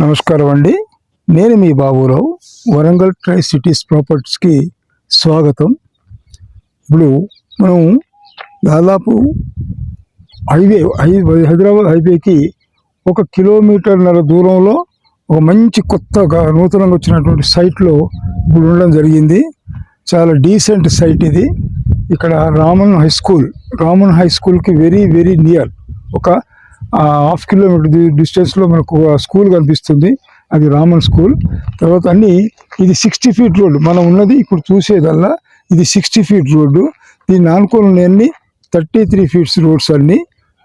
నమస్కారం అండి. నేను మీ బాబురావు వరంగల్ ట్రై సిటీస్ ప్రాపర్టీస్కి స్వాగతం. ఇప్పుడు మనం దాదాపు హైవే హైదరాబాద్ హైవేకి ఒక కిలోమీటర్న్నర దూరంలో ఒక మంచి కొత్తగా నూతనంగా వచ్చినటువంటి సైట్లో ఇప్పుడు ఉండడం జరిగింది. చాలా డీసెంట్ సైట్ ఇది. ఇక్కడ Raman high school Raman high స్కూల్కి వెరీ వెరీ నియర్ ఒక హాఫ్ కిలోమీటర్ డిస్టెన్స్లో మనకు స్కూల్ కనిపిస్తుంది. అది రామన్ స్కూల్. తర్వాత అన్ని ఇది సిక్స్టీ ఫీట్ రోడ్డు. మనం ఉన్నది ఇప్పుడు చూసేదల్లా ఇది సిక్స్టీ ఫీట్ రోడ్డు. దీన్ని ఆనుకొని అన్ని థర్టీ త్రీ ఫీట్స్ రోడ్స్ అన్ని.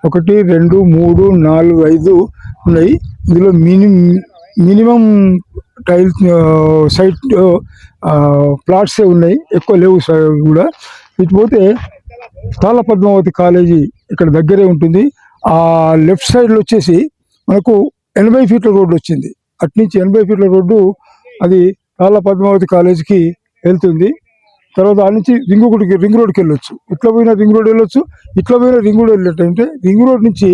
ఒకటి రెండు మూడు నాలుగు ఐదు ఉన్నాయి. ఇందులో మినిమం మినిమం టైల్ సైట్ ప్లాట్సే ఉన్నాయి. ఎక్కువ లేవు కూడా. ఇటు పోతే తాళ పద్మావతి కాలేజీ ఇక్కడ దగ్గరే ఉంటుంది. ఆ లెఫ్ట్ సైడ్లో వచ్చేసి మనకు ఎనభై ఫీట్ల రోడ్డు వచ్చింది. అట్నుంచి ఎనభై ఫీట్ల రోడ్డు అది కాళ్ళ పద్మావతి కాలేజీకి వెళ్తుంది. తర్వాత ఆ నుంచి రింగ్ రోడ్కి రింగ్ రోడ్కి వెళ్ళొచ్చు. ఇట్లా పోయినా రింగ్ రోడ్ వెళ్ళొచ్చు ఇట్లా పోయినా రింగ్ రోడ్ వెళ్ళినట్టంటే రింగ్ రోడ్ నుంచి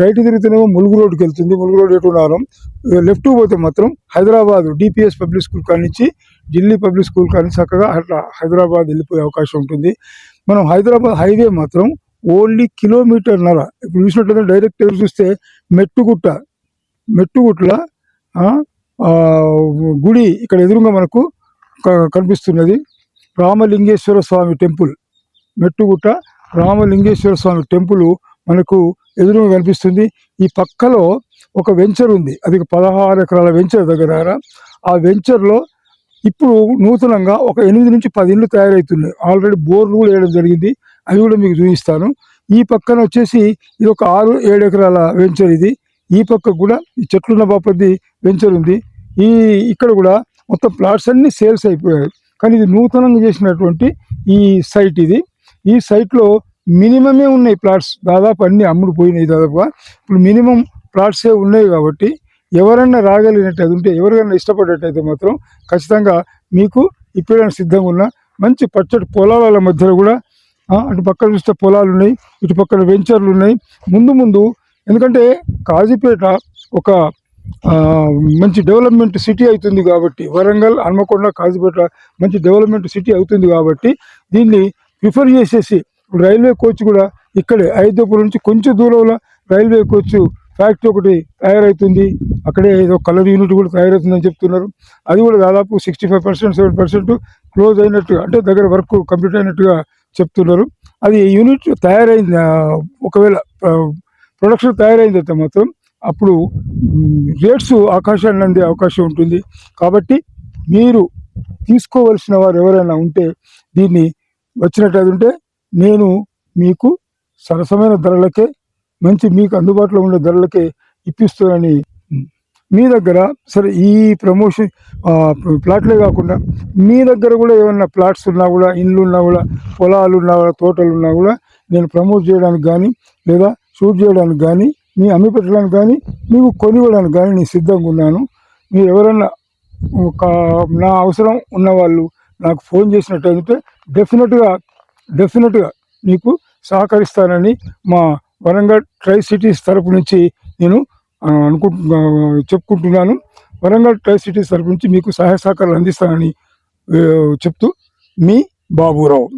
రైట్ తిరిగితేనేమో ములుగు రోడ్కి వెళ్తుంది. ములుగు రోడ్ ఎటు ఉన్నారం లెఫ్ట్ పోతే మాత్రం హైదరాబాద్ డిపిఎస్ పబ్లిక్ స్కూల్ కాడి నుంచి ఢిల్లీ పబ్లిక్ స్కూల్ కాడి చక్కగా అట్లా హైదరాబాద్ వెళ్ళిపోయే అవకాశం ఉంటుంది. మనం హైదరాబాద్ హైవే మాత్రం ఓన్లీ కిలోమీటర్ నర ఇప్పుడు చూసినట్లయితే డైరెక్ట్ ఎదురు చూస్తే మెట్టుగుట్ట. మెట్టుగుట్ల గుడి ఇక్కడ ఎదురుగా మనకు కనిపిస్తున్నది. రామలింగేశ్వర స్వామి టెంపుల్. మెట్టుగుట్ట రామలింగేశ్వర స్వామి టెంపుల్ మనకు ఎదురుగా కనిపిస్తుంది. ఈ పక్కలో ఒక వెంచర్ ఉంది. అది పదహారు ఎకరాల వెంచర్ దగ్గర ఆ వెంచర్లో ఇప్పుడు నూతనంగా ఒక ఎనిమిది నుంచి పది ఇళ్ళు తయారవుతున్నాయి ఆల్రెడీ బోర్లు కూడా వేయడం జరిగింది. అవి కూడా మీకు చూపిస్తాను. ఈ పక్కన వచ్చేసి ఇది ఒక ఆరు ఏడు ఎకరాల వెంచర్ ఇది. ఈ పక్క కూడా ఈ చెట్లున్న బాపతి వెంచర్ ఉంది. ఈ ఇక్కడ కూడా మొత్తం ప్లాట్స్ అన్ని సేల్స్ అయిపోయాయి. కానీ ఇది నూతనంగా చేసినటువంటి ఈ సైట్ ఇది. ఈ సైట్లో మినిమమే ఉన్నాయి ప్లాట్స్. దాదాపు అన్ని అమ్ముడు పోయినాయి దాదాపుగా. ఇప్పుడు మినిమం ప్లాట్సే ఉన్నాయి కాబట్టి ఎవరన్నా రాగలిగినట్టయితే ఉంటే ఎవరికైనా ఇష్టపడేటైతే మాత్రం ఖచ్చితంగా మీకు ఇప్పుడైనా సిద్ధంగా ఉన్న మంచి పచ్చటి పొలాల మధ్యలో కూడా అటు పక్కన చూస్తే పొలాలు ఉన్నాయి ఇటు పక్కన వెంచర్లు ఉన్నాయి ముందు ముందు ఎందుకంటే కాజీపేట ఒక మంచి డెవలప్మెంట్ సిటీ అవుతుంది కాబట్టి వరంగల్ హన్మకొండ కాజీపేట మంచి డెవలప్మెంట్ సిటీ అవుతుంది కాబట్టి దీన్ని ప్రిఫర్ చేసేసి ఇప్పుడు రైల్వే కోచ్ కూడా ఇక్కడే అయోధ్యపురం నుంచి కొంచెం దూరంలో రైల్వే కోచ్ ఫ్యాక్టరీ ఒకటి తయారవుతుంది అక్కడే ఏదో కలర్ యూనిట్ కూడా తయారవుతుందని చెప్తున్నారు. అది కూడా దాదాపు sixty five percent seven percent close అయినట్టుగా అంటే దగ్గర వర్క్ కంప్లీట్ అయినట్టుగా చెప్తున్నారు. అది యూనిట్ తయారైంది ఒకవేళ ప్రొడక్షన్ తయారైన తర్వాత మాత్రం అప్పుడు రేట్స్ ఆకాశాన్ని అందే అవకాశం ఉంటుంది. కాబట్టి మీరు తీసుకోవలసిన వారు ఎవరైనా ఉంటే దీన్ని వచ్చినట్టు ఉంటే నేను మీకు సరసమైన ధరలకే మంచి మీకు అందుబాటులో ఉండే ధరలకే ఇప్పిస్తానని మీ దగ్గర సరే ఈ ప్రమోషన్ ప్లాట్లే కాకుండా మీ దగ్గర కూడా ఏమన్నా ప్లాట్స్ ఉన్నా కూడా ఇండ్లు ఉన్నా కూడా పొలాలు ఉన్నా కూడా తోటలు ఉన్నా కూడా నేను ప్రమోట్ చేయడానికి కానీ లేదా షూట్ చేయడానికి కానీ మీ అమ్మి పెట్టడానికి కానీ మీకు కొనివ్వడానికి కానీ నేను సిద్ధంగా ఉన్నాను. మీరు ఎవరన్నా ఒక నా అవసరం ఉన్నవాళ్ళు నాకు ఫోన్ చేసినట్టయితే డెఫినెట్గా డెఫినెట్గా నీకు సహకరిస్తానని మా వరంగల్ ట్రై సిటీస్ తరపు నుంచి నేను అనుకు చెప్పుకుంటున్నాను. వరంగల్ ట్రై సిటీస్ తరపు నుంచి మీకు సహాయ సహకారాలు అందిస్తానని చెప్తూ మీ బాబురావు.